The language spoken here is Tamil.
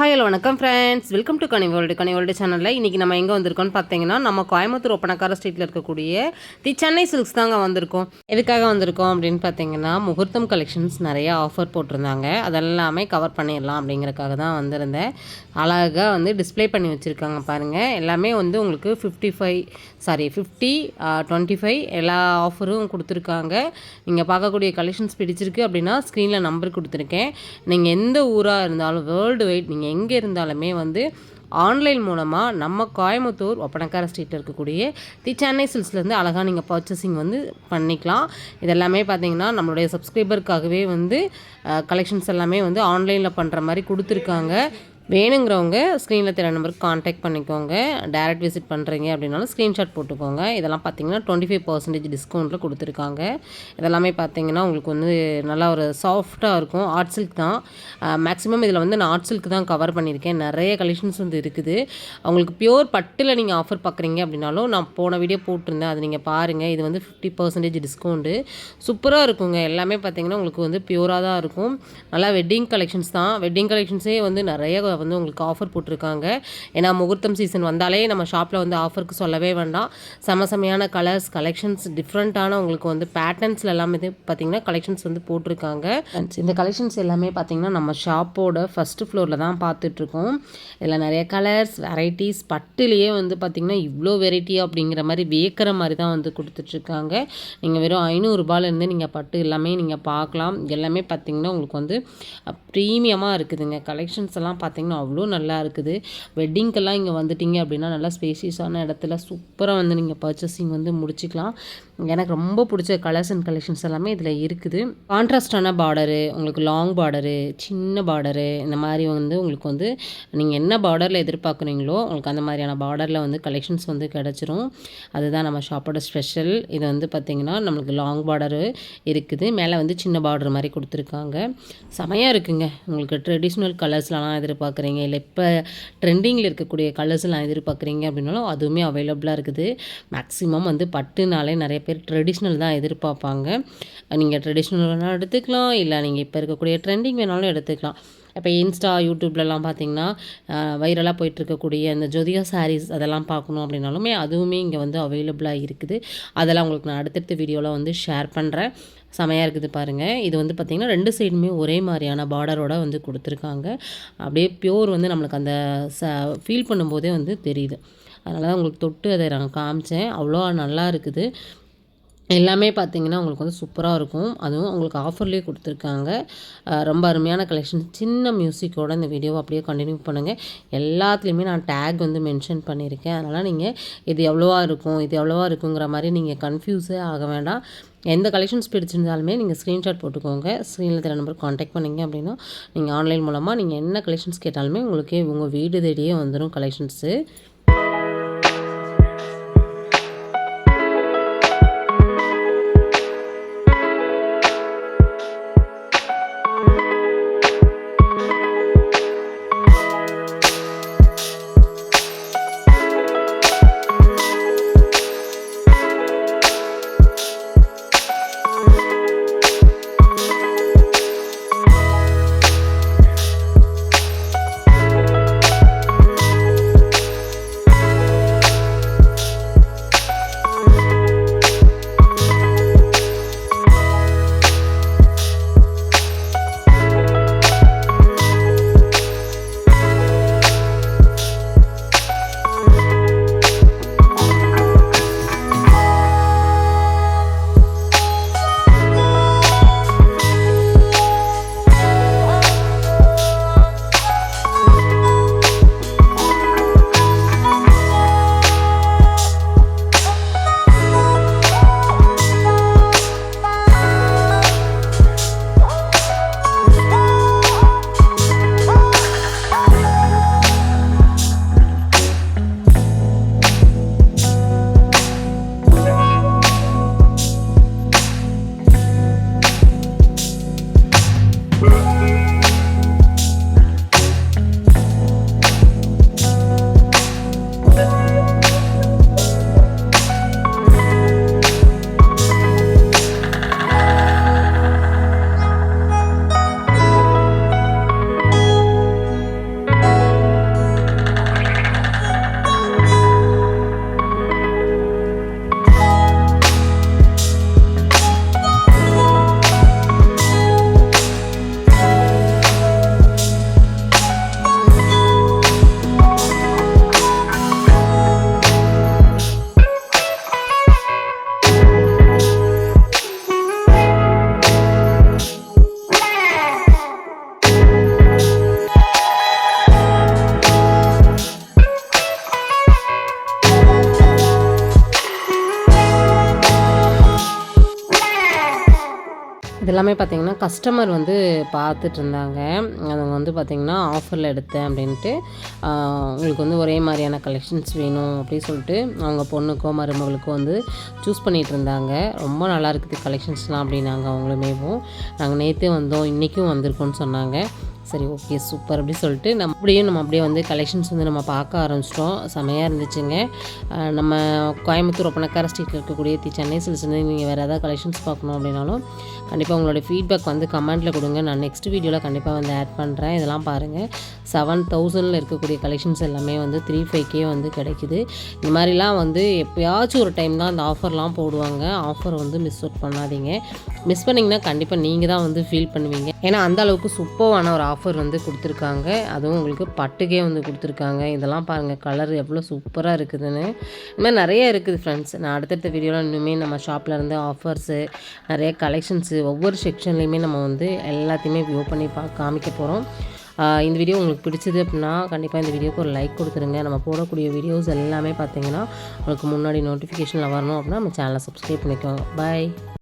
ஹாய் ஹலோ வணக்கம் friends welcome to Kani World Kani World சேனலில் இன்றைக்கி நம்ம எங்கே வந்திருக்கோம்னு பார்த்தீங்கன்னா நம்ம கோயம்புத்தூர் ஒப்பனக்கார ஸ்ட்ரீட்டில் இருக்கக்கூடிய தி சென்னை சில்க்ஸ் தாங்க வந்திருக்கோம். எதுக்காக வந்திருக்கோம் அப்படின்னு பார்த்தீங்கன்னா முகூர்த்தம் கலெக்ஷன்ஸ் நிறையா ஆஃபர் போட்டிருந்தாங்க. அதெல்லாமே கவர் பண்ணிடலாம் அப்படிங்கிறக்காக தான் வந்திருந்தேன். அழகாக வந்து டிஸ்ப்ளே பண்ணி வச்சுருக்காங்க பாருங்கள் எல்லாமே வந்து உங்களுக்கு fifty five sorry fifty twenty five எல்லா ஆஃபரும் கொடுத்துருக்காங்க. நீங்கள் பார்க்கக்கூடிய கலெக்ஷன்ஸ் பிடிச்சிருக்கு அப்படின்னா ஸ்க்ரீனில் நம்பர் கொடுத்துருக்கேன். நீங்கள் எந்த ஊராக இருந்தாலும் வேர்ல்டு வைட் நீங்கள் எங்கே இருந்தாலுமே வந்து ஆன்லைன் மூலமாக நம்ம கோயம்புத்தூர் ஒப்பனக்கார ஸ்ட்ரீட்டில் இருக்கக்கூடிய தி சென்னை சில்ஸ்லேருந்து அழகாக நீங்கள் பர்ச்சேசிங் வந்து பண்ணிக்கலாம். இதெல்லாமே பார்த்தீங்கன்னா நம்மளுடைய சப்ஸ்கிரைபருக்காகவே வந்து கலெக்ஷன்ஸ் எல்லாமே வந்து ஆன்லைனில் பண்ணுற மாதிரி கொடுத்துருக்காங்க. வேணுங்கிறவங்க ஸ்க்ரீனில் தெரிய நம்பருக்கு காண்டாக்ட் பண்ணிக்கோங்க. டேரக்ட் விசிட் பண்ணுறீங்க அப்படின்னாலும் ஸ்க்ரீன்ஷாட் போட்டுக்கோங்க. இதெல்லாம் பார்த்தீங்கன்னா டுவெண்ட்டி ஃபைவ் பர்சன்டேஜ் டிஸ்கவுண்ட்டில் கொடுத்துருக்காங்க. இதெல்லாமே பார்த்தீங்கன்னா உங்களுக்கு வந்து நல்லா ஒரு சாஃப்டாக இருக்கும். ஆர்ட் சில்க் தான். மேக்ஸிமம் இதில் வந்து நான் ஆர்ட் சில்க் தான் கவர் பண்ணியிருக்கேன். நிறைய கலெக்ஷன்ஸ் வந்து இருக்குது. அவங்களுக்கு பியூர் பட்டில் நீங்கள் ஆஃபர் பார்க்குறீங்க அப்படின்னாலும் நான் போன வீடியோ போட்டிருந்தேன். அது நீங்கள் பாருங்கள் இது வந்து ஃபிஃப்டி பர்சன்டேஜ் டிஸ்கவுண்ட்டு சூப்பராக இருக்குங்க. எல்லாமே பார்த்தீங்கன்னா உங்களுக்கு வந்து பியூராக தான் இருக்கும். நல்லா வெட்டிங் கலெக்ஷன்ஸ் தான். வெட்டிங் கலெக்ஷன்ஸே வந்து நிறைய வந்து உங்களுக்கு ஆஃபர் போட்டிருக்காங்க. ஏன்னா முகூர்த்தம் சீசன் வந்தாலே நம்ம ஷாப்பில் வந்து ஆஃபருக்கு சொல்லவே வேண்டாம். செம செமையான கலர்ஸ் கலெக்ஷன்ஸ் டிஃப்ரெண்ட்டான உங்களுக்கு வந்து பேட்டர்ன்ஸில் எல்லாமே இது பார்த்திங்கன்னா கலெக்ஷன்ஸ் வந்து போட்டிருக்காங்க. இந்த கலெக்ஷன்ஸ் எல்லாமே பார்த்திங்கன்னா நம்ம ஷாப்போட ஃபஸ்ட்டு ஃப்ளோரில் தான் பார்த்துட்ருக்கோம் இதில் நிறைய கலர்ஸ் வெரைட்டிஸ் பட்டுலேயே வந்து பார்த்திங்கன்னா இவ்வளோ வெரைட்டி அப்படிங்கிற மாதிரி வேக்கிற மாதிரி தான் வந்து கொடுத்துட்ருக்காங்க நீங்கள் வெறும் ஐநூறுரூபாலேருந்து நீங்கள் பட்டு எல்லாமே நீங்கள் பார்க்கலாம் எல்லாமே பார்த்திங்கன்னா உங்களுக்கு வந்து ப்ரீமியமாக இருக்குதுங்க. கலெக்ஷன்ஸ் எல்லாம் பார்த்திங்கன்னா அவ்வளோ நல்லா இருக்குது. வெட்டிங்க்கெல்லாம் இங்கே வந்துட்டிங்க அப்படின்னா நல்லா ஸ்பேசியஸான இடத்துல சூப்பராக வந்து நீங்கள் பர்ச்சேசிங் வந்து முடிச்சிக்கலாம். எனக்கு ரொம்ப பிடிச்ச கலர்ஸ் அண்ட் கலெக்ஷன்ஸ் எல்லாமே இதில் இருக்குது. கான்ட்ராஸ்டான பார்டரு உங்களுக்கு லாங் பார்டரு சின்ன பார்டரு இந்த மாதிரி வந்து உங்களுக்கு வந்து நீங்கள் என்ன பார்டரில் எதிர்பார்க்குறீங்களோ உங்களுக்கு அந்த மாதிரியான பார்டரில் வந்து கலெக்ஷன்ஸ் வந்து கிடச்சிரும். அதுதான் நம்ம ஷாப்போட ஸ்பெஷல் இது வந்து பார்த்திங்கன்னா நம்மளுக்கு லாங் பார்டரு இருக்குது. மேலே வந்து சின்ன பார்டர் மாதிரி கொடுத்துருக்காங்க. செமையாக இருக்குங்க. உங்களுக்கு ட்ரெடிஷ்னல் கலர்ஸ்லாம் எதிர்பார்க்குறீங்க இல்லை இப்போ ட்ரெண்டிங்கில் இருக்கக்கூடிய கலர்ஸ்லாம் எதிர்பார்க்குறீங்க அப்படின்னாலும் அதுவுமே அவைலபிளாக இருக்குது. மேக்ஸிமம் வந்து பட்டுனாலே நிறைய பேர் ட்ரெடிஷ்னல் தான் எதிர்பார்ப்பாங்க. நீங்கள் ட்ரெடிஷ்னல் வேணாலும் எடுத்துக்கலாம். இல்லை நீங்கள் இப்போ இருக்கக்கூடிய ட்ரெண்டிங் வேணாலும் எடுத்துக்கலாம். இப்போ இன்ஸ்டா யூடியூப்லலாம் பார்த்தீங்கன்னா வைரலாக போயிட்டுருக்கக்கூடிய அந்த ஜோதிகா சாரீஸ் அதெல்லாம் பார்க்கணும் அப்படின்னாலுமே அதுவுமே இங்கே வந்து அவைலபிளாக இருக்குது. அதெல்லாம் உங்களுக்கு நான் அடுத்தடுத்த வீடியோவில் வந்து ஷேர் பண்ணுறேன் செமையாக இருக்குது பாருங்கள் இது வந்து பார்த்திங்கன்னா ரெண்டு சைடுமே ஒரே மாதிரியான பார்டரோட வந்து கொடுத்துருக்காங்க. அப்படியே பியோர் வந்து நம்மளுக்கு அந்த ச ஃபீல் பண்ணும்போதே வந்து தெரியுது. அதனால தான் உங்களுக்கு தொட்டு அதை நான் காமிச்சேன். அவ்வளோ நல்லா இருக்குது. எல்லாமே பார்த்தீங்கன்னா உங்களுக்கு வந்து சூப்பராக இருக்கும். அதுவும் உங்களுக்கு ஆஃபர்லேயே கொடுத்துருக்காங்க. ரொம்ப அருமையான கலெக்ஷன் சின்ன மியூசிக்கோட இந்த வீடியோவை அப்படியே கண்டினியூ பண்ணுங்கள் எல்லாத்துலேயுமே நான் டேக் வந்து மென்ஷன் பண்ணியிருக்கேன். அதனால் நீங்கள் இது எவ்வளோவா இருக்கும் இது எவ்வளோவா இருக்குங்கிற மாதிரி நீங்கள் கன்ஃபியூஸே ஆக வேண்டாம். எந்த கலெக்ஷன்ஸ் பிடிச்சிருந்தாலுமே நீங்கள் ஸ்க்ரீன்ஷாட் போட்டுக்கோங்க. ஸ்க்ரீனில் தெரிய நம்பர் காண்டாக்ட் பண்ணிங்க அப்படின்னா நீங்கள் ஆன்லைன் மூலமாக நீங்கள் என்ன கலெக்ஷன்ஸ் கேட்டாலுமே உங்களுக்கு உங்கள் வீடு தேடியே வந்துடும் கலெக்ஷன்ஸு எல்லாமே பார்த்திங்கன்னா கஸ்டமர் வந்து பார்த்துட்டு இருந்தாங்க அவங்க வந்து பார்த்திங்கன்னா ஆஃபரில் எடுத்தேன் அப்படின்ட்டு உங்களுக்கு வந்து ஒரே மாதிரியான கலெக்ஷன்ஸ் வேணும் அப்படின்னு சொல்லிட்டு அவங்க பொண்ணுக்கோ மருமகளுக்கோ வந்து சூஸ் பண்ணிகிட்டு இருந்தாங்க ரொம்ப நல்லா இருக்குது கலெக்ஷன்ஸ்லாம் அப்படின்னாங்க அவங்களுமேவும். நாங்கள் நேற்றே வந்தோம் இன்றைக்கும் வந்திருக்கோம்னு சொன்னாங்க. சரி ஓகே சூப்பர் அப்படி சொல்லிட்டு நம்ம அப்படியே நம்ம அப்படியே வந்து கலெக்ஷன்ஸ் வந்து நம்ம பார்க்க ஆரம்பிச்சிட்டோம். செமையாக இருந்துச்சுங்க. நம்ம கோயம்புத்தூர் ஒப்பனக்கார ஸ்ட்ரீட்டில் இருக்கக்கூடிய தி சென்னை சில்ஸ் வந்து நீங்கள் வேறு ஏதாவது கலெக்ஷன்ஸ் பார்க்கணும் அப்படின்னாலும் கண்டிப்பாக உங்களோட ஃபீட்பேக் வந்து கமெண்ட்டில் கொடுங்க. நான் நெக்ஸ்ட் வீடியோவில் கண்டிப்பாக வந்து ஆட் பண்ணுறேன் இதெல்லாம் பாருங்கள் செவன் தௌசண்டில் இருக்கக்கூடிய கலெக்ஷன்ஸ் எல்லாமே வந்து த்ரீ ஃபைவ்க்கே வந்து கிடைக்குது. இந்த மாதிரிலாம் வந்து எப்போயாச்சும் ஒரு டைம் தான் அந்த ஆஃபர்லாம் போடுவாங்க. ஆஃபர் வந்து மிஸ் அவுட் பண்ணாதீங்க. மிஸ் பண்ணிங்கன்னா கண்டிப்பாக நீங்கள் தான் வந்து ஃபீல் பண்ணுவீங்க. ஏன்னா அந்த அளவுக்கு சூப்பரான ஒரு ஆஃபர் ஆஃபர் வந்து கொடுத்துருக்காங்க. அதுவும் உங்களுக்கு பட்டுக்கே வந்து கொடுத்துருக்காங்க. இதெல்லாம் பாருங்கள் கலர் எவ்வளோ சூப்பராக இருக்குதுன்னு. இந்த மாதிரி நிறைய இருக்குது ஃப்ரெண்ட்ஸ் நான் அடுத்தடுத்த வீடியோவில் இன்னுமே நம்ம ஷாப்பில் இருந்து ஆஃபர்ஸு நிறைய கலெக்ஷன்ஸு ஒவ்வொரு செக்ஷன்லேயுமே நம்ம வந்து எல்லாத்தையுமே வியூ பண்ணி பா காமிக்க போகிறோம் இந்த வீடியோ உங்களுக்கு பிடிச்சது அப்படின்னா கண்டிப்பாக இந்த வீடியோக்கு ஒரு லைக் கொடுத்துருங்க. நம்ம போடக்கூடிய வீடியோஸ் எல்லாமே பார்த்தீங்கன்னா உங்களுக்கு முன்னாடி நோட்டிஃபிகேஷனில் வரணும் அப்படின்னா நம்ம சேனலை சப்ஸ்கிரைப் பண்ணிக்கோங்க. பாய்